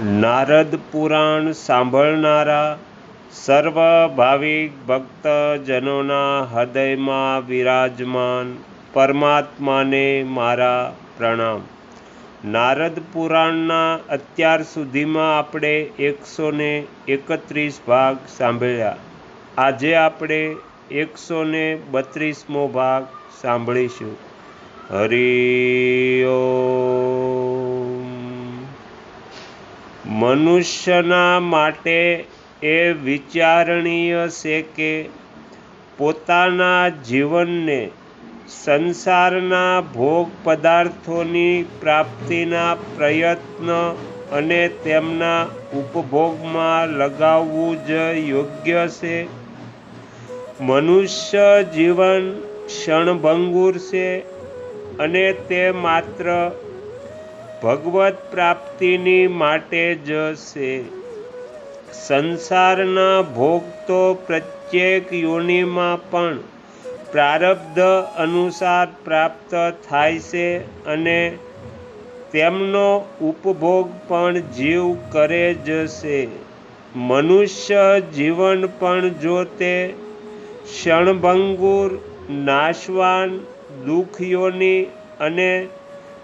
નારદ પુરાણ સાંભળનારા સર્વ ભાવિક ભક્તજનોના હૃદયમાં વિરાજમાન પરમાત્માને મારા પ્રણામ. નારદ પુરાણના અત્યાર સુધીમાં આપણે એકસો ને એકત્રીસ ભાગ સાંભળ્યા. આજે આપણે એકસો ને બત્રીસમો ભાગ સાંભળીશું. હરિ મનુષ્યના માટે એ વિચારણીય છે કે પોતાના જીવનને સંસારના ભોગ પદાર્થોની પ્રાપ્તિના પ્રયત્ન અને તેમના ઉપભોગમાં લગાવવું જ યોગ્ય છે. મનુષ્ય જીવન ક્ષણભંગુર છે અને તે માત્ર ભગવત પ્રાપ્તિની માટે જ છે. સંસારના ભોગ તો પ્રત્યેક યોનિમાં પણ પ્રારબ્ધ અનુસાર પ્રાપ્ત થાય છે અને તેમનો ઉપભોગ પણ જીવ કરે જ છે. મનુષ્ય જીવન પણ જો તે ક્ષણભંગુર, નાશવાન, દુઃખયોની અને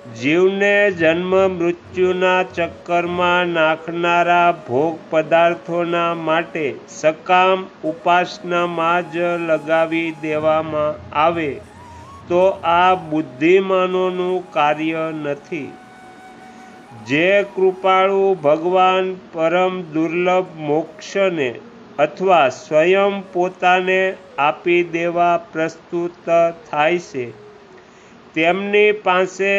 જીવને જન્મ મૃત્યુના ચક્કરમાં નાખનારા ભોગ પદાર્થોના માટે સકામ ઉપાસનામાં જ લગાવી દેવામાં આવે તો આ બુદ્ધિમાનોનું કાર્ય નથી. જે કૃપાળુ ભગવાન પરમ દુર્લભ મોક્ષને અથવા સ્વયં પોતાને આપી દેવા પ્રસ્તુત થાય છે, તેમની પાસે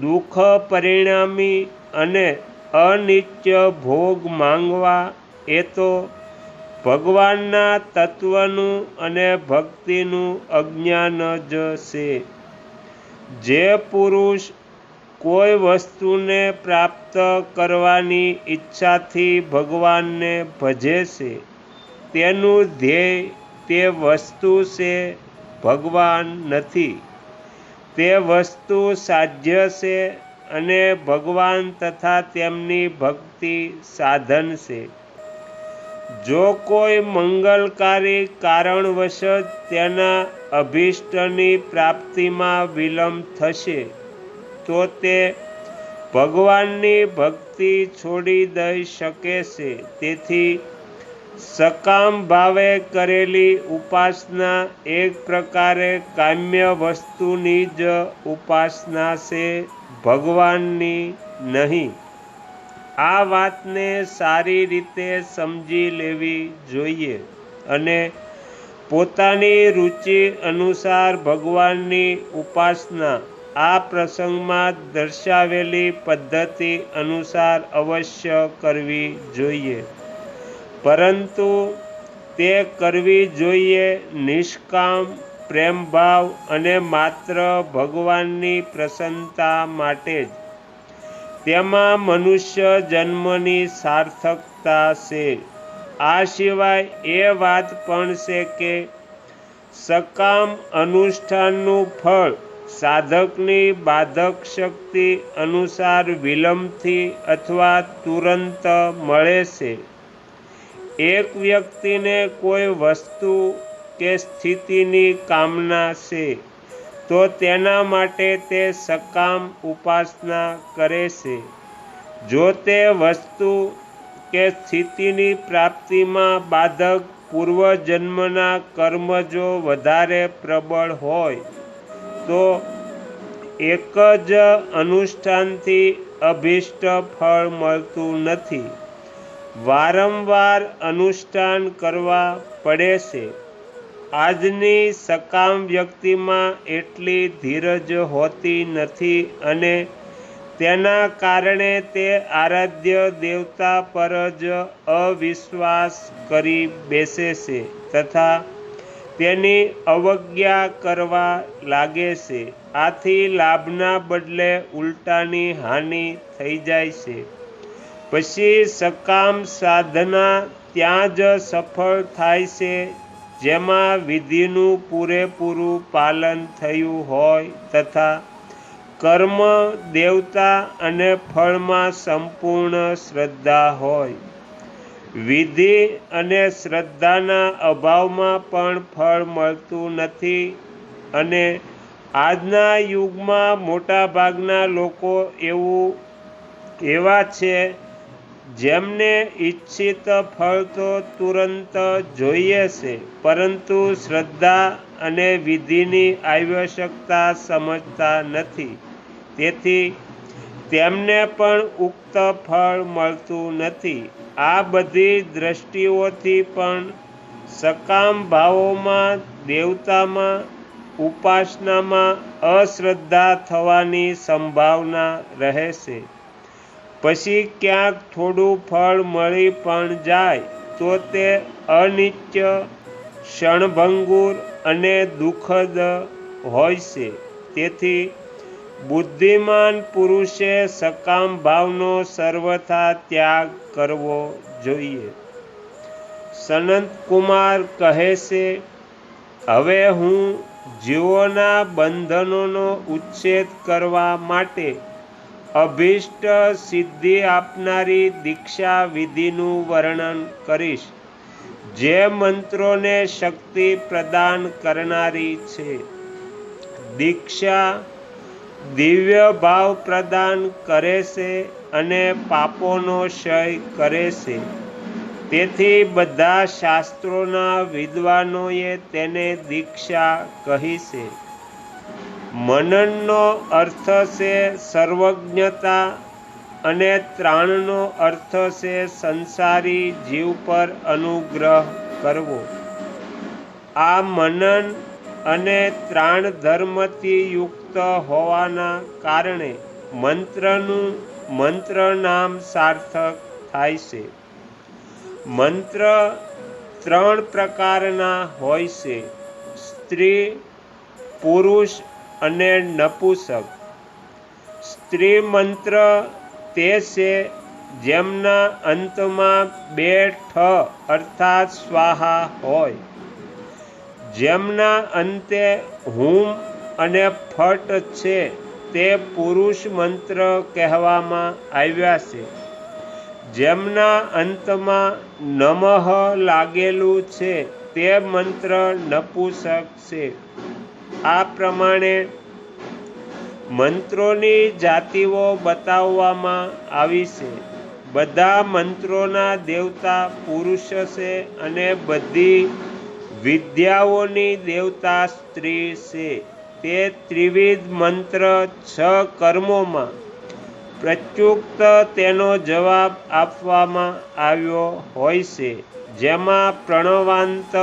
દુઃખ પરિણામી અને અનિત્ય ભોગ માંગવા એ તો ભગવાનના તત્વનું અને ભક્તિનું અજ્ઞાન જ છે. જે પુરુષ કોઈ વસ્તુને પ્રાપ્ત કરવાની ઈચ્છાથી ભગવાનને ભજે છે, તેનું ધ્યેય તે વસ્તુ છે ભગવાન નથી. તે વસ્તુ સાધ્ય છે અને ભગવાન તથા તેમની ભક્તિ સાધન છે. જો કોઈ મંગલકારી કારણવશ તેના અભિષ્ટની પ્રાપ્તિમાં વિલંબ થશે, તો તે ભગવાનની ભક્તિ છોડી દઈ શકે છે. તેથી સકામ ભાવે કરેલી ઉપાસના એક પ્રકારે કામ્ય વસ્તુની જ ઉપાસના છે ભગવાનની નહીં. આ વાતને સારી રીતે સમજી લેવી જોઈએ અને પોતાની રુચિ અનુસાર ભગવાનની ઉપાસના આ પ્રસંગમાં દર્શાવેલી પદ્ધતિ અનુસાર અવશ્ય કરવી જોઈએ. પરંતુ તે કરવી જોઈએ નિષ્કામ, પ્રેમભાવ અને માત્ર ભગવાનની પ્રસન્નતા માટે જ. તેમાં મનુષ્ય જન્મની સાર્થકતા છે. આ સિવાય એ વાત પણ છે કે સકામ અનુષ્ઠાનનું ફળ સાધકની બાધક શક્તિ અનુસાર વિલંબથી અથવા તુરંત મળે છે. એક વ્યક્તિને કોઈ વસ્તુ કે સ્થિતિની કામના છે, તો તેના માટે તે સકામ ઉપાસના કરે છે. જો તે વસ્તુ કે સ્થિતિની પ્રાપ્તિમાં બાધક પૂર્વજન્મના કર્મ જો વધારે પ્રબળ હોય, તો એક જ અનુષ્ઠાનથી અભિષ્ટ ફળ મળતું નથી. વારંવાર અનુષ્ઠાન કરવા પડે છે. આજની સકામ વ્યક્તિમાં એટલી ધીરજ હોતી નથી અને તેના કારણે તે આરાધ્ય દેવતા પર જ અવિશ્વાસ કરી બેસે છે તથા તેની અવજ્ઞા કરવા લાગે છે. આથી લાભના બદલે ઉલટાની હાનિ થઈ જાય છે. પછી સકામ સાધના ત્યાં જ સફળ થાય છે, જેમાં વિધિનું પૂરેપૂરું પાલન થયું હોય તથા કર્મ, દેવતા અને ફળમાં સંપૂર્ણ શ્રદ્ધા હોય. વિધિ અને શ્રદ્ધાના અભાવમાં પણ ફળ મળતું નથી અને આજના યુગમાં મોટાભાગના લોકો એવું, એવા છે જેમને ઈચ્છિત ફળ તો તુરંત જોઈએ છે, પરંતુ શ્રદ્ધા અને વિધિની આવશ્યકતા સમજતા નથી. તેથી તેમને પણ ઉક્ત ફળ મળતું નથી. આ બધી દ્રષ્ટિઓથી પણ સકામ ભાવોમાં દેવતામાં, ઉપાસનામાં અશ્રદ્ધા થવાની સંભાવના રહે છે. પછી ક્યાંક થોડું ફળ મળી પણ જાય, તો તે અનિત્ય ક્ષણભંગુર અને દુઃખદ હોય છે. તેથી બુદ્ધિમાન પુરુષે સકામ ભાવનો સર્વથા ત્યાગ કરવો જોઈએ. સનંત કુમાર કહે છે, હવે હું જીવોના બંધનોનો ઉચ્છેદ કરવા માટે અભિષ્ટ સિદ્ધિ આપનારી દીક્ષા વિધિનું વર્ણન કરીશ. જે મંત્રોને શક્તિ પ્રદાન કરનારી છે. દીક્ષા દિવ્ય ભાવ પ્રદાન કરે છે અને પાપોનો ક્ષય કરે છે. તેથી બધા શાસ્ત્રોના વિદ્વાનોએ તેને દીક્ષા કહી છે. મનનનો અર્થ છે સર્વજ્ઞતા અને ત્રાણનો અર્થ છે સંસારી જીવ પર અનુગ્રહ કરવો. આ મનન અને ત્રાણ ધર્મથી યુક્ત હોવાના કારણે મંત્રનું મંત્ર નામ સાર્થક થાય છે. મંત્ર ત્રણ પ્રકારના હોય છે. સ્ત્રી, પુરુષ અને નપુસક. સ્ત્રી મંત્ર તે છે જેમના અંતમાં બે ઠ અર્થાત સ્વાહા હોય. જેમના અંતે હુમ અને ફટ છે તે પુરુષ મંત્ર કહેવામાં આવ્યા છે. જેમના અંતમાં નમઃ લાગેલું છે તે મંત્ર નપુસક છે. આ પ્રમાણે મંત્રોની જાતિઓ બતાવવામાં આવી છે. બધા મંત્રોના દેવતા પુરુષ છે અને બધી વિદ્યાઓની દેવતા સ્ત્રી છે. તે ત્રિવિધ મંત્ર છ કર્મોમાં પ્રત્યુક્ત તેનો જવાબ આપવામાં આવ્યો હોય છે. જેમાં પ્રણવાંત,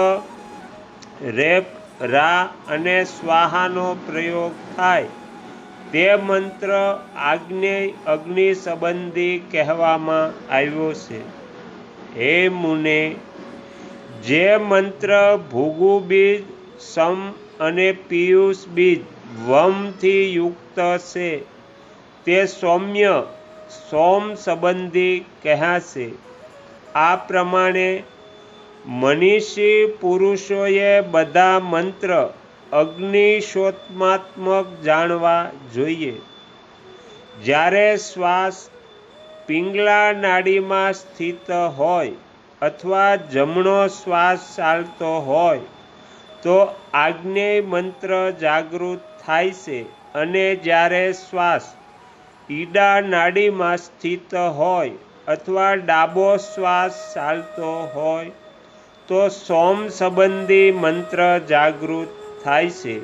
રેપ રા અને સ્વાહાનો પ્રયોગ થાય. તે મંત્ર આગ્નેય અગ્નિ સંબંધી કહેવામાં આવ્યો છે. હે મુને, જે મંત્ર ભૂગુ બીજ, સમ અને પિયુષ બીજ વમથી યુક્ત છે, તે સૌમ્ય, સોમ સંબંધી કહેશે. આ પ્રમાણે મનીષી પુરુષોએ બધા મંત્ર અગ્નિશોત્માત્મક જાણવા જોઈએ. જ્યારે શ્વાસ પિંગલા નાડીમાં સ્થિત હોય અથવા જમણો શ્વાસ ચાલતો હોય, તો આગ્નેય મંત્ર જાગૃત થાય છે અને જ્યારે શ્વાસ ઈડા નાડીમાં સ્થિત હોય અથવા ડાબો શ્વાસ ચાલતો હોય તો સોમ સંબંધી મંત્ર જાગૃત થાય છે.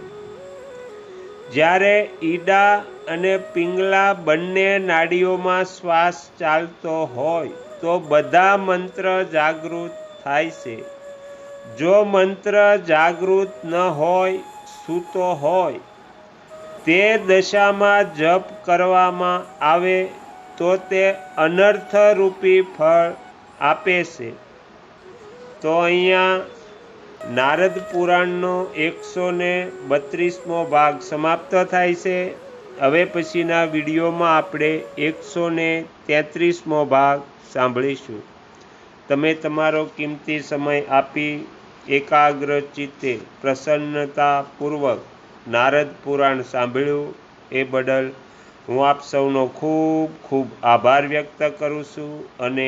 જ્યારે ઈડા અને પિંગલા બંને નાડીઓમાં શ્વાસ ચાલતો હોય, તો બધા મંત્ર જાગૃત થાય છે. જો મંત્ર જાગૃત ન હોય, સૂતો હોય, તે દશામાં જપ કરવામાં આવે, તો તે અનર્થરૂપી ફળ આપે છે. તો અહીંયા નારદ પુરાણનો એકસો ને બત્રીસમો ભાગ સમાપ્ત થાય છે. હવે પછીના વિડીયોમાં આપણે એકસો ને તેત્રીસમો ભાગ સાંભળીશું. તમે તમારો કિંમતી સમય આપી એકાગ્ર ચિત્તે પ્રસન્નતાપૂર્વક નારદ પુરાણ સાંભળ્યું એ બદલ હું આપ સૌનો ખૂબ ખૂબ આભાર વ્યક્ત કરું છું અને